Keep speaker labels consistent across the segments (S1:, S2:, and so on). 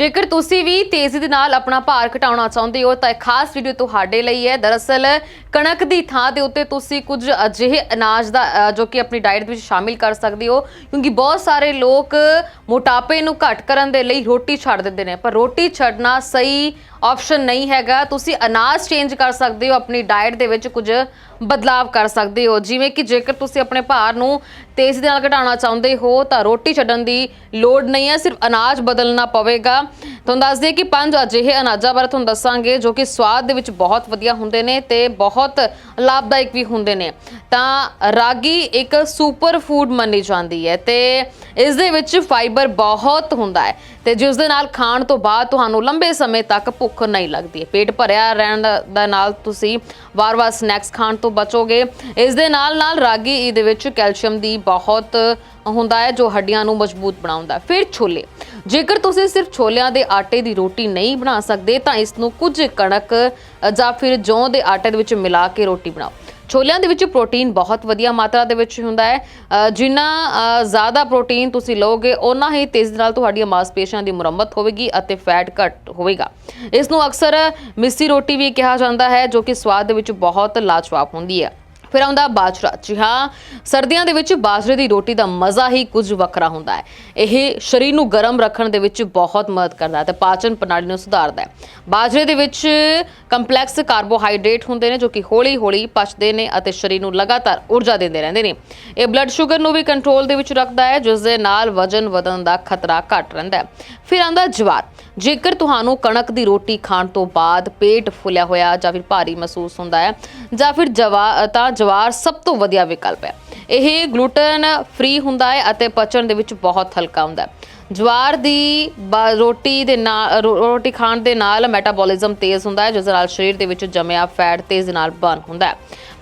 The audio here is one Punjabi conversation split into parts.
S1: ਜੇਕਰ ਤੁਸੀਂ ਵੀ ਤੇਜ਼ੀ ਦੇ ਨਾਲ ਆਪਣਾ ਭਾਰ ਘਟਾਉਣਾ ਚਾਹੁੰਦੇ ਹੋ, ਤਾਂ ਇਹ ਖਾਸ ਵੀਡੀਓ ਤੁਹਾਡੇ ਲਈ ਹੈ। ਦਰਅਸਲ, ਕਣਕ ਦੀ ਥਾਂ ਦੇ ਉੱਤੇ ਤੁਸੀਂ ਕੁਝ ਅਜਿਹੇ ਅਨਾਜ ਦਾ ਜੋ ਕਿ ਆਪਣੀ ਡਾਈਟ ਵਿੱਚ ਸ਼ਾਮਿਲ ਕਰ ਸਕਦੇ ਹੋ, ਕਿਉਂਕਿ ਬਹੁਤ ਸਾਰੇ ਲੋਕ ਮੋਟਾਪੇ ਨੂੰ ਘੱਟ ਕਰਨ ਦੇ ਲਈ ਰੋਟੀ ਛੱਡ ਦਿੰਦੇ ਨੇ। ਪਰ ਰੋਟੀ ਛੱਡਣਾ ਸਹੀ ਆਪਸ਼ਨ ਨਹੀਂ ਹੈਗਾ। ਤੁਸੀਂ ਅਨਾਜ ਚੇਂਜ ਕਰ ਸਕਦੇ ਹੋ, ਆਪਣੀ ਡਾਈਟ ਦੇ ਵਿੱਚ ਕੁਝ ਬਦਲਾਵ ਕਰ ਸਕਦੇ ਹੋ। ਜਿਵੇਂ ਕਿ ਜੇਕਰ ਤੁਸੀਂ ਆਪਣੇ ਭਾਰ ਨੂੰ ਤੇਜ਼ੀ ਦੇ ਨਾਲ ਘਟਾਉਣਾ ਚਾਹੁੰਦੇ ਹੋ, ਤਾਂ ਰੋਟੀ ਛੱਡਣ ਦੀ ਲੋੜ ਨਹੀਂ ਹੈ। ਸਿਰਫ ਅਨਾਜ ਬਦਲਣਾ ਪਵੇਗਾ। ਤੁਹਾਨੂੰ ਦੱਸ ਦਈਏ ਕਿ ਪੰਜ ਅਜਿਹੇ ਅਨਾਜਾਂ ਬਾਰੇ ਤੁਹਾਨੂੰ ਦੱਸਾਂਗੇ ਜੋ ਕਿ ਸਵਾਦ ਦੇ ਵਿੱਚ ਬਹੁਤ ਵਧੀਆ ਹੁੰਦੇ ਨੇ ਤੇ ਬਹੁਤ ਲਾਭਦਾਇਕ ਵੀ ਹੁੰਦੇ ਨੇ। ਤਾਂ ਰਾਗੀ ਇੱਕ ਸੁਪਰ ਫੂਡ ਮੰਨੀ ਜਾਂਦੀ ਹੈ ਤੇ ਇਸ ਦੇ ਵਿੱਚ ਫਾਈਬਰ ਬਹੁਤ ਹੁੰਦਾ ਹੈ ਤੇ ਜਿਸ ਦੇ ਨਾਲ ਖਾਣ ਤੋਂ ਬਾਅਦ ਤੁਹਾਨੂੰ ਲੰਬੇ ਸਮੇਂ ਤੱਕ ਭੁੱਖ ਨਹੀਂ ਲੱਗਦੀ ਪੇਟ ਭਰਿਆ ਰਹਿਣ ਦਾ- ਦਾ ਨਾਲ ਤੁਸੀਂ ਵਾਰ-ਵਾਰ ਸਨੈਕਸ ਖਾਣ ਤੋਂ ਬਚੋਗੇ। ਇਸ ਦੇ ਨਾਲ ਨਾਲ ਰਾਗੀ ਇਹਦੇ ਵਿੱਚ ਕੈਲਸ਼ੀਅਮ ਦੀ ਬਹੁਤ ਹੁੰਦਾ ਹੈ ਜੋ ਹੱਡੀਆਂ ਨੂੰ ਮਜ਼ਬੂਤ ਬਣਾਉਂਦਾ ਹੈ। ਫਿਰ ਛੋਲੇ। ਜੇਕਰ ਤੁਸੀਂ ਸਿਰਫ ਛੋਲਿਆਂ ਦੇ ਆਟੇ ਦੀ ਰੋਟੀ ਨਹੀਂ ਬਣਾ ਸਕਦੇ, ਤਾਂ ਇਸ ਨੂੰ ਕੁਝ ਕਣਕ ਜਾਂ ਫਿਰ ਜੌਂ ਦੇ ਆਟੇ ਦੇ ਵਿੱਚ ਮਿਲਾ ਕੇ ਰੋਟੀ ਬਣਾਓ। ਛੋਲਿਆਂ ਦੇ ਵਿੱਚ ਪ੍ਰੋਟੀਨ ਬਹੁਤ ਵਧੀਆ ਮਾਤਰਾ ਦੇ ਵਿੱਚ ਹੁੰਦਾ ਹੈ। ਜਿੰਨਾ ਜ਼ਿਆਦਾ ਪ੍ਰੋਟੀਨ ਤੁਸੀਂ ਲਓਗੇ, ਓਨਾ ਹੀ ਤੇਜ਼ੀ ਨਾਲ ਤੁਹਾਡੀਆਂ ਮਾਸਪੇਸ਼ੀਆਂ ਦੀ ਮੁਰੰਮਤ ਹੋਵੇਗੀ ਅਤੇ ਫੈਟ ਘੱਟ ਹੋਵੇਗਾ। ਇਸ ਨੂੰ ਅਕਸਰ ਮਿੱਸੀ ਰੋਟੀ ਵੀ ਕਿਹਾ ਜਾਂਦਾ ਹੈ, ਜੋ ਕਿ ਸਵਾਦ ਦੇ ਵਿੱਚ ਬਹੁਤ ਲਾਜਵਾਬ ਹੁੰਦੀ ਹੈ। ਫਿਰ ਆਉਂਦਾ ਬਾਜਰਾ। ਜੀ ਹਾਂ, ਸਰਦੀਆਂ ਦੇ ਵਿੱਚ ਬਾਜਰੇ ਦੀ ਰੋਟੀ ਦਾ ਮਜ਼ਾ ਹੀ ਕੁਝ ਵੱਖਰਾ ਹੁੰਦਾ ਹੈ। ਇਹ ਸਰੀਰ ਨੂੰ ਗਰਮ ਰੱਖਣ ਦੇ ਵਿੱਚ ਬਹੁਤ ਮਦਦ ਕਰਦਾ ਹੈ ਤੇ ਪਾਚਨ ਪ੍ਰਣਾਲੀ ਨੂੰ ਸੁਧਾਰਦਾ ਹੈ। ਬਾਜਰੇ ਦੇ ਵਿੱਚ ਕੰਪਲੈਕਸ ਕਾਰਬੋਹਾਈਡਰੇਟ ਹੁੰਦੇ ਨੇ ਜੋ ਕਿ ਹੌਲੀ-ਹੌਲੀ ਪਚਦੇ ਨੇ ਅਤੇ ਸਰੀਰ ਨੂੰ ਲਗਾਤਾਰ ਊਰਜਾ ਦਿੰਦੇ ਰਹਿੰਦੇ ਨੇ। ਇਹ ਬਲੱਡ ਸ਼ੂਗਰ ਨੂੰ ਵੀ ਕੰਟਰੋਲ ਦੇ ਵਿੱਚ ਰੱਖਦਾ ਹੈ ਜਿਸ ਦੇ ਨਾਲ ਵਜਨ ਵਧਣ ਦਾ ਖਤਰਾ ਘੱਟ ਰਹਿੰਦਾ ਹੈ। ਫਿਰ ਆਉਂਦਾ ਜਵਾਰ। ਜੇਕਰ ਤੁਹਾਨੂੰ ਕਣਕ ਦੀ ਰੋਟੀ ਖਾਣ ਤੋਂ ਬਾਅਦ ਪੇਟ ਫੁੱਲਿਆ ਹੋਇਆ ਜਾਂ ਫਿਰ ਭਾਰੀ ਮਹਿਸੂਸ ਹੁੰਦਾ ਹੈ, ਜਾਂ ਫਿਰ ਜਵਾ, ਤਾਂ ਜਵਾਰ ਸਭ ਤੋਂ ਵਧੀਆ ਵਿਕਲਪ ਹੈ। ਇਹ ਗਲੂਟਨ ਫ੍ਰੀ ਹੁੰਦਾ ਹੈ ਅਤੇ ਪਚਣ ਦੇ ਵਿੱਚ ਬਹੁਤ ਹਲਕਾ ਹੁੰਦਾ ਹੈ। ਜਵਾਰ ਦੀ ਬਾ- ਰੋਟੀ ਦੇ ਨਾਲ ਰੋ- ਰੋਟੀ ਖਾਣ ਦੇ ਨਾਲ ਮੈਟਾਬੋਲਿਜ਼ਮ ਤੇਜ਼ ਹੁੰਦਾ ਹੈ, ਜਿਸ ਨਾਲ ਸਰੀਰ ਦੇ ਵਿੱਚ ਜੰਮਿਆ ਫੈਟ ਤੇਜ਼ ਨਾਲ ਬਰਨ ਹੁੰਦਾ ਹੈ।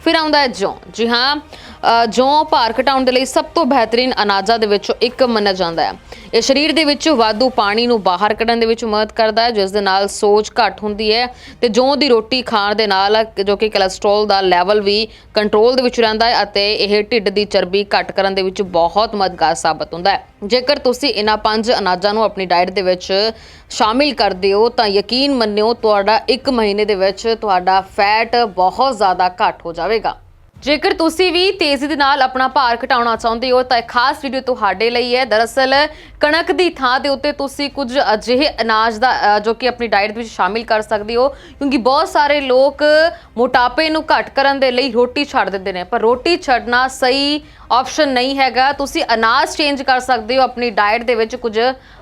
S1: ਫਿਰ ਆਉਂਦਾ ਹੈ ਜੌਂ। ਜੀ ਹਾਂ ਜੌਂ ਭਾਰ ਘਟਾਉਣ ਦੇ ਲਈ ਸਭ ਤੋਂ ਬਿਹਤਰੀਨ ਅਨਾਜਾਂ ਦੇ ਵਿੱਚੋਂ ਇੱਕ ਮੰਨਿਆ ਜਾਂਦਾ ਹੈ। ਇਹ ਸਰੀਰ ਦੇ ਵਿੱਚ ਵਾਧੂ ਪਾਣੀ ਨੂੰ ਬਾਹਰ ਕੱਢਣ ਦੇ ਵਿੱਚ ਮਦਦ ਕਰਦਾ ਹੈ, ਜਿਸ ਦੇ ਨਾਲ ਸੋਜ ਘੱਟ ਹੁੰਦੀ ਹੈ ਤੇ ਜੌਂ ਦੀ ਰੋਟੀ ਖਾਣ ਦੇ ਨਾਲ ਜੋ ਕਿ ਕੋਲੇਸਟ੍ਰੋਲ ਦਾ ਲੈਵਲ ਵੀ ਕੰਟਰੋਲ ਦੇ ਵਿੱਚ ਰਹਿੰਦਾ ਹੈ ਅਤੇ ਇਹ ਢਿੱਡ ਦੀ ਚਰਬੀ ਘੱਟ ਕਰਨ ਦੇ ਵਿੱਚ ਬਹੁਤ ਮਦਦਗਾਰ ਸਾਬਤ ਹੁੰਦਾ ਹੈ। ਜੇਕਰ ਤੁਸੀਂ ਇਹਨਾਂ ਪੰਜ ਅਨਾਜਾਂ ਨੂੰ ਆਪਣੀ ਡਾਈਟ ਦੇ ਵਿੱਚ ਸ਼ਾਮਿਲ ਕਰਦੇ ਹੋ, ਤਾਂ ਯਕੀਨ ਮੰਨਿਓ ਤੁਹਾਡਾ 1 ਮਹੀਨੇ ਦੇ ਵਿੱਚ ਤੁਹਾਡਾ ਫੈਟ ਬਹੁਤ ਜ਼ਿਆਦਾ ਘੱਟ ਹੋ ਜਾਵੇਗਾ। ਜੇਕਰ ਤੁਸੀਂ ਵੀ ਤੇਜ਼ੀ ਦੇ ਨਾਲ ਆਪਣਾ ਭਾਰ ਘਟਾਉਣਾ ਚਾਹੁੰਦੇ ਹੋ, ਤਾਂ ਇਹ ਖਾਸ ਵੀਡੀਓ ਤੁਹਾਡੇ ਲਈ ਹੈ। ਦਰਅਸਲ ਕਣਕ ਦੀ ਥਾਂ ਦੇ ਉੱਤੇ ਤੁਸੀਂ ਕੁਝ ਅਜਿਹੇ ਅਨਾਜ ਦਾ ਜੋ ਕਿ ਆਪਣੀ ਡਾਈਟ ਵਿੱਚ ਸ਼ਾਮਿਲ ਕਰ ਸਕਦੇ ਹੋ, ਕਿਉਂਕਿ ਬਹੁਤ ਸਾਰੇ ਲੋਕ ਮੋਟਾਪੇ ਨੂੰ ਘੱਟ ਕਰਨ ਦੇ ਲਈ ਰੋਟੀ ਛੱਡ ਦਿੰਦੇ ਨੇ। ਪਰ ਰੋਟੀ ਛੱਡਣਾ ਸਹੀ ਆਪਸ਼ਨ ਨਹੀਂ ਹੈਗਾ। ਤੁਸੀਂ ਅਨਾਜ ਚੇਂਜ ਕਰ ਸਕਦੇ ਹੋ, ਆਪਣੀ ਡਾਈਟ ਦੇ ਵਿੱਚ ਕੁਝ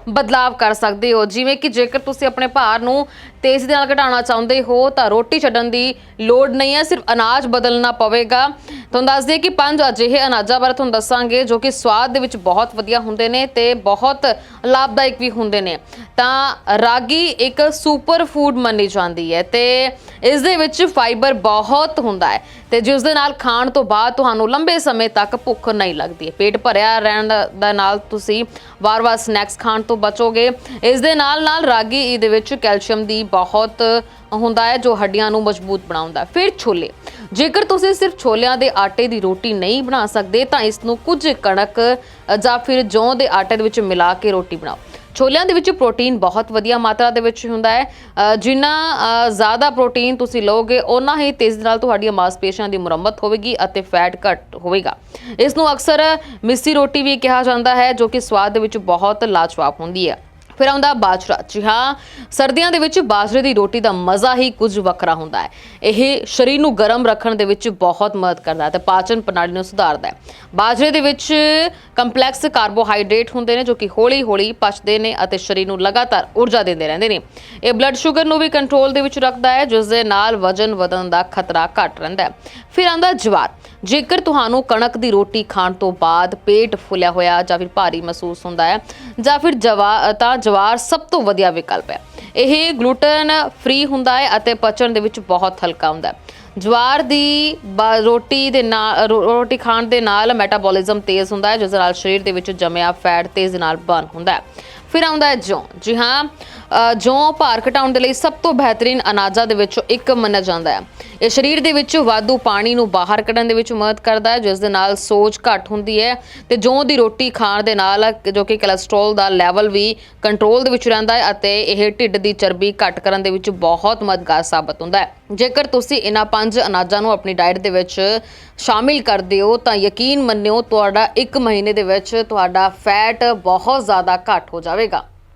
S1: ਬਦਲਾਵ ਕਰ ਸਕਦੇ ਹੋ। ਜਿਵੇਂ ਕਿ ਜੇਕਰ ਤੁਸੀਂ ਆਪਣੇ ਭਾਰ ਨੂੰ ਤੇਜ਼ੀ ਨਾਲ ਘਟਾਉਣਾ ਚਾਹੁੰਦੇ ਹੋ, ਤਾਂ ਰੋਟੀ ਛੱਡਣ ਦੀ ਲੋੜ ਨਹੀਂ ਹੈ। ਸਿਰਫ ਅਨਾਜ ਬਦਲਣਾ ਪਵੇਗਾ। ਤੁਹਾਨੂੰ ਦੱਸ ਦਈਏ ਕਿ ਪੰਜ ਅਜਿਹੇ ਅਨਾਜਾਂ ਬਾਰੇ ਤੁਹਾਨੂੰ ਦੱਸਾਂਗੇ ਜੋ ਕਿ ਸਵਾਦ ਦੇ ਵਿੱਚ ਬਹੁਤ ਵਧੀਆ ਹੁੰਦੇ ਨੇ ਤੇ ਬਹੁਤ ਲਾਭਦਾਇਕ ਵੀ ਹੁੰਦੇ ਨੇ। ਤਾਂ ਰਾਗੀ ਇੱਕ ਸੁਪਰ ਫੂਡ ਮੰਨੀ ਜਾਂਦੀ ਹੈ ਤੇ ਇਸ ਦੇ ਵਿੱਚ ਫਾਈਬਰ ਬਹੁਤ ਹੁੰਦਾ ਹੈ ਤੇ ਜਿਸ ਦੇ ਨਾਲ ਖਾਣ ਤੋਂ ਬਾਅਦ ਤੁਹਾਨੂੰ ਲੰਬੇ ਸਮੇਂ ਤੱਕ ਭੁੱਖ ਨਹੀਂ ਲੱਗਦੀ ਪੇਟ ਭਰਿਆ ਰਹਿਣ ਦਾ- ਨਾਲ ਤੁਸੀਂ ਵਾਰ-ਵਾਰ ਸਨੈਕਸ ਖਾਣ ਤੋਂ ਬਚੋਗੇ। ਇਸ ਦੇ ਨਾਲ ਨਾਲ ਰਾਗੀ ਇਹਦੇ ਵਿੱਚ ਕੈਲਸ਼ੀਅਮ ਦੀ ਬਹੁਤ ਹੁੰਦਾ ਹੈ ਜੋ ਹੱਡੀਆਂ ਨੂੰ ਮਜ਼ਬੂਤ ਬਣਾਉਂਦਾ ਫਿਰ ਛੋਲੇ। ਜੇਕਰ ਤੁਸੀਂ ਸਿਰਫ ਛੋਲਿਆਂ ਦੇ ਆਟੇ ਦੀ ਰੋਟੀ ਨਹੀਂ ਬਣਾ ਸਕਦੇ, ਤਾਂ ਇਸ ਨੂੰ ਕੁਝ ਕਣਕ ਜਾਂ ਫਿਰ ਜੌਂ ਦੇ ਆਟੇ ਦੇ ਵਿੱਚ ਮਿਲਾ ਕੇ ਰੋਟੀ ਬਣਾਓ। ਛੋਲਿਆਂ ਦੇ ਵਿੱਚ ਪ੍ਰੋਟੀਨ ਬਹੁਤ ਵਧੀਆ ਮਾਤਰਾ ਦੇ ਵਿੱਚ ਹੁੰਦਾ ਹੈ। ਜਿੰਨਾ ਜ਼ਿਆਦਾ ਪ੍ਰੋਟੀਨ ਤੁਸੀਂ ਲਓਗੇ, ਓਨਾ ਹੀ ਤੇਜ਼ੀ ਨਾਲ ਤੁਹਾਡੀਆਂ ਮਾਸਪੇਸ਼ੀਆਂ ਦੀ ਮੁਰੰਮਤ ਹੋਵੇਗੀ ਅਤੇ ਫੈਟ ਘੱਟ ਹੋਵੇਗਾ। ਇਸ ਨੂੰ ਅਕਸਰ ਮਿੱਸੀ ਰੋਟੀ ਵੀ ਕਿਹਾ ਜਾਂਦਾ ਹੈ, ਜੋ ਕਿ ਸਵਾਦ ਦੇ ਵਿੱਚ ਬਹੁਤ ਲਾਜਵਾਬ ਹੁੰਦੀ ਹੈ। ਫਿਰ ਆਉਂਦਾ ਬਾਜਰਾ। ਜੀ ਹਾਂ, ਸਰਦੀਆਂ ਦੇ ਵਿੱਚ ਬਾਜਰੇ ਦੀ ਰੋਟੀ ਦਾ ਮਜ਼ਾ ਹੀ ਕੁਝ ਵੱਖਰਾ ਹੁੰਦਾ ਹੈ। ਇਹ ਸਰੀਰ ਨੂੰ ਗਰਮ ਰੱਖਣ ਦੇ ਵਿੱਚ ਬਹੁਤ ਮਦਦ ਕਰਦਾ ਹੈ ਤੇ ਪਾਚਨ ਪ੍ਰਣਾਲੀ ਨੂੰ ਸੁਧਾਰਦਾ ਹੈ। ਬਾਜਰੇ ਦੇ ਵਿੱਚ ਕੰਪਲੈਕਸ ਕਾਰਬੋਹਾਈਡਰੇਟ ਹੁੰਦੇ ਨੇ ਜੋ ਕਿ ਹੌਲੀ-ਹੌਲੀ ਪਚਦੇ ਨੇ ਅਤੇ ਸਰੀਰ ਨੂੰ ਲਗਾਤਾਰ ਊਰਜਾ ਦਿੰਦੇ ਰਹਿੰਦੇ ਨੇ। ਇਹ ਬਲੱਡ ਸ਼ੂਗਰ ਨੂੰ ਵੀ ਕੰਟਰੋਲ ਦੇ ਵਿੱਚ ਰੱਖਦਾ ਹੈ ਜਿਸ ਦੇ ਨਾਲ ਵਜਨ ਵਧਣ ਦਾ ਖਤਰਾ ਘੱਟ ਰਹਿੰਦਾ ਹੈ। ਫਿਰ ਆਉਂਦਾ ਜਵਾਰ। ਜੇਕਰ ਤੁਹਾਨੂੰ ਕਣਕ ਦੀ ਰੋਟੀ ਖਾਣ ਤੋਂ ਬਾਅਦ ਪੇਟ ਫੁੱਲਿਆ ਹੋਇਆ ਜਾਂ ਫਿਰ ਭਾਰੀ ਮਹਿਸੂਸ ਹੁੰਦਾ ਹੈ ਜਾਂ ਫਿਰ ਜਵਾ ਤਾਂ ਜਵਾਰ ਸਭ ਤੋਂ ਵਧੀਆ ਵਿਕਲਪ ਹੈ। ਇਹ ਗਲੂਟਨ ਫ੍ਰੀ ਹੁੰਦਾ ਹੈ ਅਤੇ ਪਚਣ ਦੇ ਵਿੱਚ ਬਹੁਤ ਹਲਕਾ ਹੁੰਦਾ ਹੈ। ਜਵਾਰ ਦੀ ਬਾ- ਰੋਟੀ ਦੇ ਨਾਲ ਰੋ- ਰੋਟੀ ਖਾਣ ਦੇ ਨਾਲ ਮੈਟਾਬੋਲਿਜ਼ਮ ਤੇਜ਼ ਹੁੰਦਾ ਹੈ ਜਿਸ ਨਾਲ ਸਰੀਰ ਦੇ ਵਿੱਚ ਜੰਮਿਆ ਫੈਟ ਤੇਜ਼ ਨਾਲ ਬਰਨ ਹੁੰਦਾ ਹੈ। ਫਿਰ ਆਉਂਦਾ ਹੈ ਜੌਂ। ਜੀ ਹਾਂ ਅ, ਜੌਂ ਭਾਰ ਘਟਾਉਣ ਦੇ ਲਈ ਸਭ ਤੋਂ ਬਿਹਤਰੀਨ ਅਨਾਜਾਂ ਦੇ ਵਿੱਚੋਂ ਇੱਕ ਮੰਨਿਆ ਜਾਂਦਾ ਹੈ। ਇਹ ਸਰੀਰ ਦੇ ਵਿੱਚ ਵਾਧੂ ਪਾਣੀ ਨੂੰ ਬਾਹਰ ਕੱਢਣ ਦੇ ਵਿੱਚ ਮਦਦ ਕਰਦਾ ਹੈ, ਜਿਸ ਦੇ ਨਾਲ ਸੋਜ ਘੱਟ ਹੁੰਦੀ ਹੈ ਤੇ ਜੌਂ ਦੀ ਰੋਟੀ ਖਾਣ ਦੇ ਨਾਲ ਜੋ ਕਿ ਕੋਲੇਸਟ੍ਰੋਲ ਦਾ ਲੈਵਲ ਵੀ ਕੰਟਰੋਲ ਦੇ ਵਿੱਚ ਰਹਿੰਦਾ ਹੈ ਅਤੇ ਇਹ ਢਿੱਡ ਦੀ ਚਰਬੀ ਘੱਟ ਕਰਨ ਦੇ ਵਿੱਚ ਬਹੁਤ ਮਦਦਗਾਰ ਸਾਬਤ ਹੁੰਦਾ ਹੈ। ਜੇਕਰ ਤੁਸੀਂ ਇਹਨਾਂ ਪੰਜ ਅਨਾਜਾਂ ਨੂੰ ਆਪਣੀ ਡਾਈਟ ਦੇ ਵਿੱਚ ਸ਼ਾਮਿਲ ਕਰਦੇ ਹੋ, ਤਾਂ ਯਕੀਨ ਮੰਨਿਓ ਤੁਹਾਡਾ 1 ਮਹੀਨੇ ਦੇ ਵਿੱਚ ਤੁਹਾਡਾ ਫੈਟ ਬਹੁਤ ਜ਼ਿਆਦਾ ਘੱਟ ਹੋ ਜਾਵੇਗਾ।